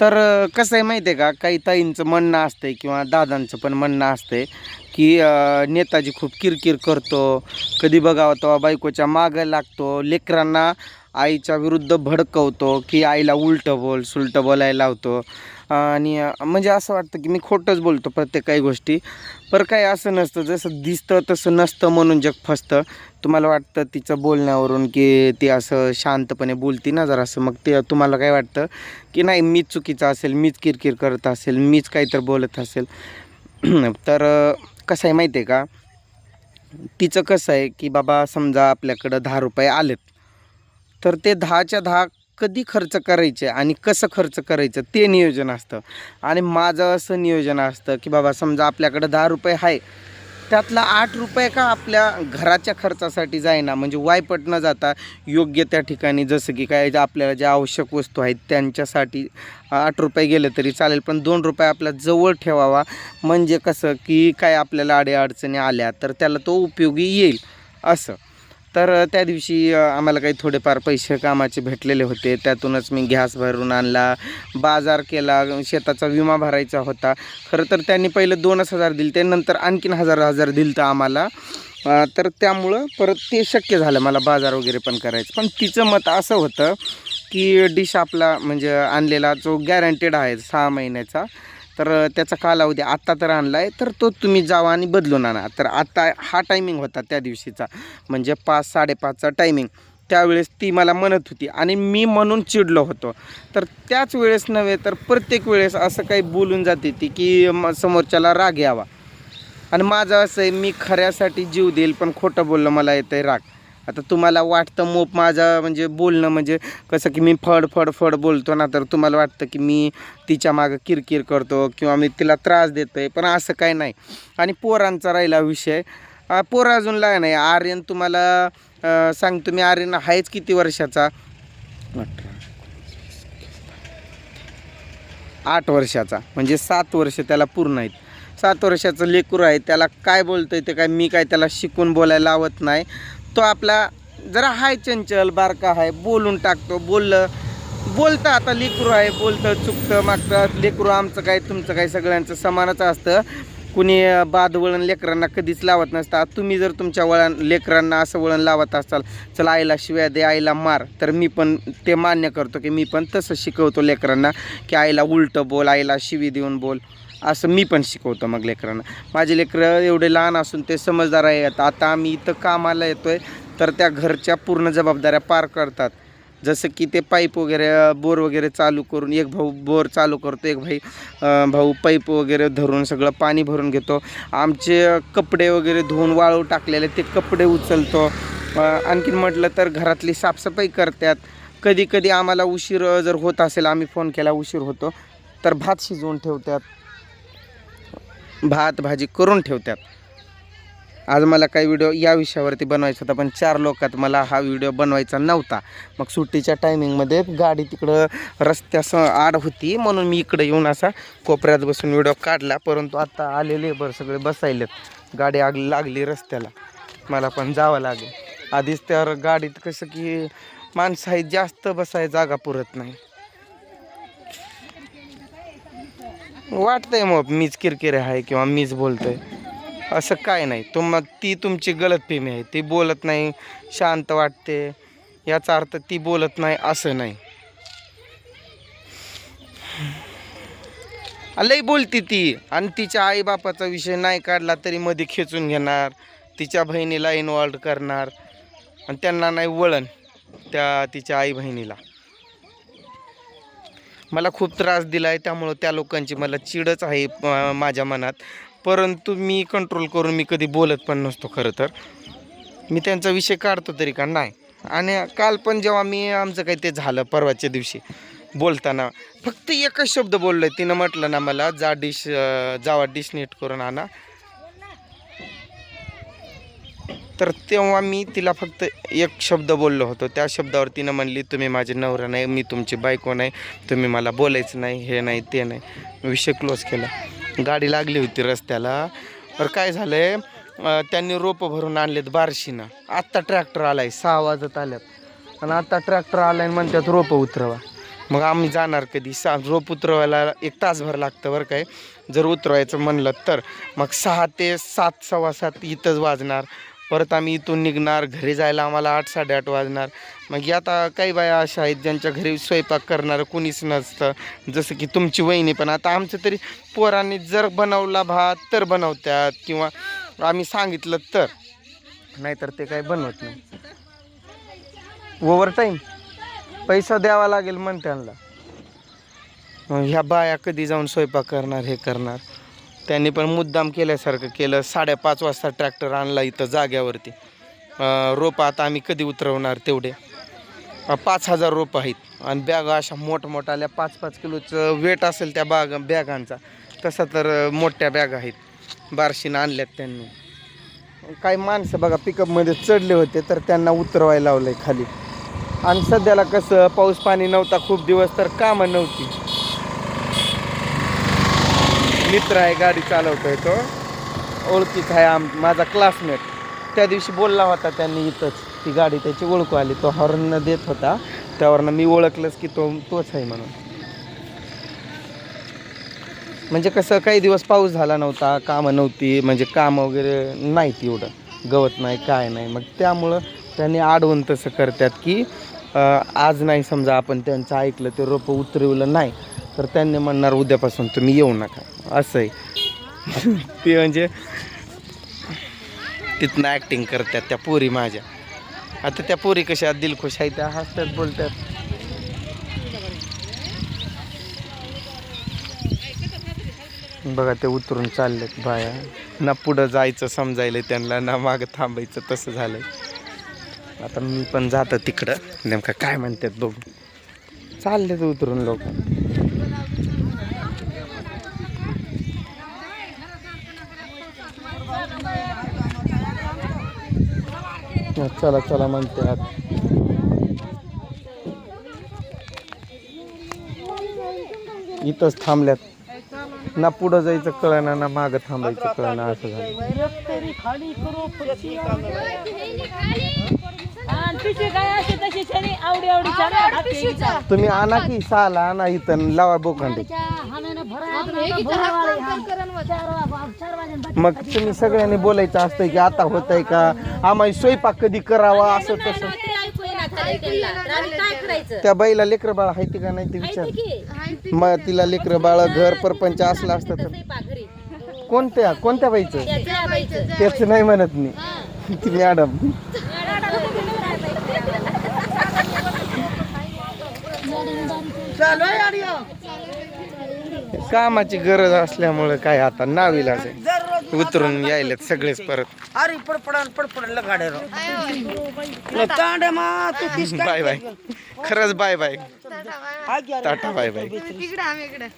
तर कसं आहे माहिती आहे का? काही ताईंचं म्हणणं असतंय किंवा दादांचं पण म्हणणं असतंय की नेताजी खूप किरकिर करतो. कधी बघावं तेव्हा बायकोच्या मागं लागतो. लेकरांना आईच्या विरुद्ध भडकवतो की आईला उलटं बोल सुलटं बोलायला लावतो. आणि म्हणजे असं वाटतं की मी खोटंच बोलतो प्रत्येक काही गोष्टी. पर काही असं नसतं जसं दिसतं तसं नसतं म्हणून जग फसतं. तुम्हाला वाटतं तिचं बोलण्यावरून की ती असं शांतपणे बोलती ना जरासं? मग ते तुम्हाला काय वाटतं? की नाही मीच चुकीचं असेल मीच किरकिर करत असेल मीच काहीतरी बोलत असेल. तर कसं आहे माहिती आहे का? तिचं कसं आहे की बाबा समजा आपल्याकडं दहा रुपये आलेत. तर ते दहाच्या दहा कधी खर्च करायचे आणि कसं खर्च करायचं ते नियोजन असतं. आणि माझं असं नियोजन असतं की बाबा समजा आपल्याकडं दहा रुपये आहे त्यातला आठ रुपये का आपल्या घराच्या खर्चासाठी जाईना म्हणजे वायपट न जाता योग्य त्या ठिकाणी जसं की काय ज्या आपल्याला ज्या आवश्यक वस्तू आहेत त्यांच्यासाठी आठ रुपये गेले तरी चालेल पण दोन रुपये आपल्या जवळ ठेवावा. म्हणजे कसं की काय आपल्याला अडीअडचणी आल्या तर त्याला तो उपयोगी येईल असं. तर त्या दिवशी आम्हाला काही थोडेफार पैसे कामाचे भेटलेले होते. त्यातूनच मी गॅस भरून आणला बाजार केला शेताचा विमा भरायचा होता. खरं तर त्यांनी पहिलं दोनच हजार दिले ते नंतर आणखीन हजार हजार दिलं तर आम्हाला तर त्यामुळं परत ते शक्य झालं मला बाजार वगैरे पण करायचं. पण तिचं मत असं होतं की डिश आपला म्हणजे आणलेला जो गॅरंटेड आहे सहा महिन्याचा तर त्याचा कालावधी आत्ता तर आणला आहे तर तो तुम्ही जावा आणि बदलून आणा. तर आत्ता हा टायमिंग होता त्या दिवशीचा. म्हणजे पाच साडेपाचचा टायमिंग त्यावेळेस ती मला म्हणत होती आणि मी म्हणून चिडलो होतो. तर त्याच वेळेस नव्हे तर प्रत्येक वेळेस असं काही बोलून जाते ती की म- समोरच्याला राग यावा. आणि माझं असं आहे मी खऱ्यासाठी जीव देईल पण खोटं बोललं मला येतं आहे राग. आता तुम्हाला वाटतं मोप माझं म्हणजे बोलणं म्हणजे कसं की मी फड फड फड बोलतो ना तर तुम्हाला वाटतं की मी तिच्या मागं किरकिर करतो किंवा मी तिला त्रास देतो आहे पण असं काही नाही. आणि पोरांचा राहिला विषय. पोर अजून लाग नाही आर्यन तुम्हाला सांगतो मी आर्यन आहेच किती वर्षाचा? आठ वर्षाचा. म्हणजे सात वर्ष त्याला पूर्ण आहेत. सात वर्षाचं लेकरू आहे. त्याला काय बोलतं आहे ते काय मी काय त्याला शिकून बोलायला लावत नाही. तो आपला जरा हाय चंचल बारका आहे बोलून टाकतो बोललं बोलतं आता लेकरू आहे बोलतं चुकतं मागतं लेकरू आमचं काय तुमचं काय सगळ्यांचं समानच असतं. कुणी बाद वळण लेकरांना कधीच लावत नसता. तुम्ही जर तुमच्या वळण लेकरांना असं वळण लावत असाल चला आईला शिव्या दे आईला मार तर मी पण ते मान्य करतो की मी पण तसं शिकवतो लेकरांना की आईला उलटं बोल आईला शिवी देऊन बोल. असं मी पण शिकवतो मग लेकरांना. माझे लेकरं एवढे लहान असून ते समजदार आहेत. आता आम्ही इथं कामाला येतो आहे तर त्या घरच्या पूर्ण जबाबदाऱ्या पार करतात. जसं की ते पाईप वगैरे बोर वगैरे चालू करून एक भाऊ बोर चालू करतो एक भाई भाऊ पाईप वगैरे धरून सगळं पाणी भरून घेतो. आमचे कपडे वगैरे धुवून वाळू टाकलेले ते कपडे उचलतो. आणखीन म्हटलं तर घरातली साफसफाई करतात. कधी कधी आम्हाला उशीर जर होत असेल आम्ही फोन केला उशीर होतो तर भात शिजवून ठेवतात. भात भाजी करून ठेवतात. आज मला काही व्हिडिओ या विषयावरती बनवायचा होता पण चार लोकात मला हा व्हिडिओ बनवायचा नव्हता. मग सुट्टीच्या टायमिंगमध्ये गाडी तिकडं रस्त्यास आड होती म्हणून मी इकडे येऊन असा कोपऱ्यात बसून व्हिडिओ काढला. परंतु आता आलेले बरं सगळे बसायलेत. गाडी आग लागली रस्त्याला. मला पण जावं लागेल. आधीच तर गाडीत कसं की माणसं आहेत जास्त बसाय जागा पुरत नाही. वाटतंय मग मीच किरकिर आहे किंवा मीच बोलतोय. असं काय नाही. तुम ती तुमची गलतफेमी आहे. ती बोलत नाही शांत वाटते. याचा अर्थ ती बोलत नाही असं नाही. लई बोलती ती. आणि तिच्या आईबापाचा विषय नाही काढला तरी मध्ये खेचून घेणार. तिच्या बहिणीला इन्वॉल्व करणार. आणि त्यांना नाही वळण त्या तिच्या आई बहिणीला मला खूप त्रास दिला आहे त्यामुळं त्या लोकांची मला चिडच आहे माझ्या मनात. परंतु मी कंट्रोल करून मी कधी बोलत पण नसतो खरं तर. मी त्यांचा विषय काढतो तरी का? नाही. आणि काल पण जेव्हा मी आमचं काही ते झालं परवाच्या दिवशी बोलताना फक्त एकच शब्द बोललो आहे तिनं म्हटलं ना मला जा डिश जावा डिश नीट करून आणा. तर तेव्हा मी तिला फक्त एक शब्द बोललो होतो. त्या शब्दावर तिनं म्हणली तुम्ही माझे नवरा नाही मी तुमची बायको नाही तुम्ही मला बोलायचं नाही हे नाही ते नाही. विषय क्लोज केला. गाडी लागली होती रस्त्याला. तर काय झालं आहे त्यांनी रोपं भरून आणलेत बारशीनं. आत्ता ट्रॅक्टर आलाय सहा वाजत आल्यात. आणि आत्ता ट्रॅक्टर आलाय आणि म्हणतात रोपं उतरवा. मग आम्ही जाणार कधी? सा रोप उतरवायला एक तासभर लागतं बरं काय. जर उतरवायचं म्हणलं तर मग सहा ते सात सव्वा सात इथंच वाजणार. परत आम्ही इथून निघणार घरी जायला आम्हाला आठ साडेआठ वाजणार. मग आता काही बाया अशा आहेत ज्यांच्या घरी स्वयंपाक करणारं कुणीच नसतं. जसं की तुमची वहिनी पण. आता आमचं तरी पोरांनी जर बनवला भात तर बनवतात किंवा आम्ही सांगितलं तर. नाहीतर ते काही बनवत नाही. ओव्हर टाईम पैसा द्यावा लागेल म्हण त्यांना. मग ह्या बाया कधी जाऊन स्वयंपाक करणार हे करणार. त्यांनी पण मुद्दाम केल्यासारखं केलं. साडेपाच वाजता ट्रॅक्टर आणला इथं जाग्यावरती. रोपं आता आम्ही कधी उतरवणार तेवढे. पाच हजार रोपं आहेत. आणि बॅगा अशा मोठमोठाल्या पाच पाच किलोचं वेट असेल त्या बाग बॅगांचा. तसा तर मोठ्या बॅग आहेत. बारशीनं आणल्यात त्यांनी. काही माणसं बघा पिकअपमध्ये चढले होते तर त्यांना उतरवायला लावलं आहे खाली. आणि सध्याला कसं पाऊस पाणी नव्हता खूप दिवस तर कामं नव्हती. मित्र आहे गाडी चालवतोय तो. ओळखीच आहे आम माझा क्लासमेट त्या दिवशी बोलला होता त्यांनी इथंच ती गाडी त्याची ओळखू आली. तो हॉर्न देत होता. त्यावरनं मी ओळखलंच की तो तोच आहे म्हणून. म्हणजे कसं काही दिवस पाऊस झाला नव्हता कामं नव्हती म्हणजे काम वगैरे नाहीत एवढं. गवत नाही काय नाही. मग त्यामुळं त्यांनी आडवून तसं करतात की आज नाही समजा आपण त्यांचं ऐकलं ते रोपं उतरवलं नाही. तर त्यांनी म्हणणार उद्यापासून तुम्ही येऊ नका. असं आहे ते म्हणजे तिथनं ॲक्टिंग करतात त्या पोरी माझ्या. आता त्या पोरी कशा दिलखुश आहे त्या हसतात बोलतात. बघा ते उतरून चाललेत बाया. ना पुढं जायचं समजायला त्यांना ना मागं थांबायचं तसं झालंय. आता मी पण जातो तिकडं. नेमकं काय म्हणतात बघू. चाललेत उतरून लोक. चला चला म्हणतात इथंच थांबल्यात. ना पुढं जायचं कळना ना मागं थांबायचं कळना असं झालं. तुम्ही आणा की साला आणा इथं लावा बोकांडी. मग तुम्ही सगळ्यांनी बोलायचं असतंय की आता होत आहे का? आम्हाला स्वयंपाक कधी करावा असं तसं. काय करायचं? त्या बाईला लेकर बाळ आहे का नाही ते विचार. मग तिला लेकर बाळ घर परपंच असलं असतं तर. कोणत्या कोणत्या बाईचं? त्याच नाही म्हणत मी. ती मॅडम. कामाची गरज असल्यामुळे काय आता नावीलाच आहे उतरून यायलेत सगळेच परत. अरे मा तू तीस बाय बाय. खरंच bye bye. Tata bye bye. इकडे आम्ही इकडे.